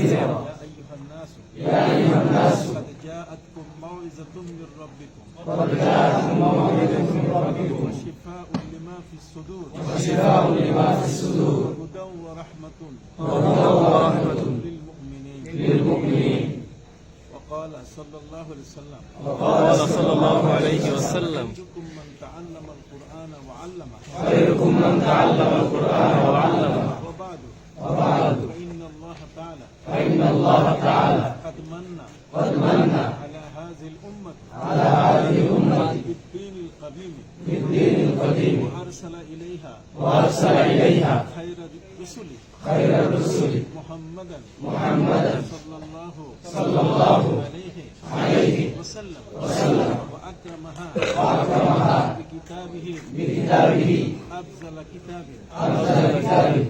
كثيرا يا أيها الناس. يا أيها الناس قد جاءتكم موعظة من ربكم. قد جاءتكم موعظة من ربكم. وشفاء لما في الصدور. وشفاء لما في الصدور. هدى ورحمة. وهدى ورحمة. للمؤمنين. للمؤمنين. وقال صلى الله عليه وسلم. وقال صلى الله عليه وسلم. خيركم من تعلم القرآن وعلمه. خيركم من تعلم القرآن وعلمه وبعد وبعد فإن الله تعالى. فإن الله تعالى قد من قد من على هذه الأمة. على هذه الأمة. بالدين القديم. بالدين القديم. وأرسل إليها وأرسل إليها خير الرسل. خير الرسل. محمدا. محمدا. صلى الله صلى الله عليه عليه وسلم. وسلم. وأكرمها. وأكرمها. بكتابه. بكتابه. أفضل كتاب. أفضل كتاب.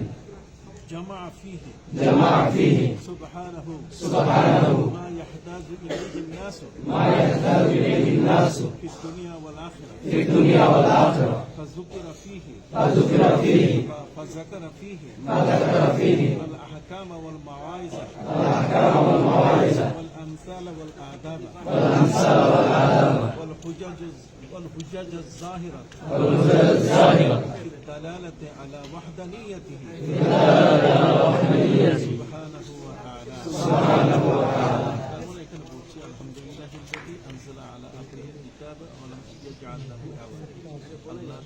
جمع فيه. جمع فيه. سبحانه. سبحانه. ما يحتاج إليه الناس. ما يحتاج إليه الناس. في الدنيا والآخرة. في الدنيا والآخرة. فذكر فيه. فذكر فيه. فذكر فيه. ما ذكر فيه. الأحكام والمواعظ الأحكام والمواعظ والأمثال والآداب. والأمثال والآداب والحجج والحجج الظاهرة والهدى الزاهرة. في الدلالة على وحدانيته. سبحانه وتعالى سبحانه وتعالى الحمد لله الذي أنزل على عبده الكتاب ولم يجعل له عوجا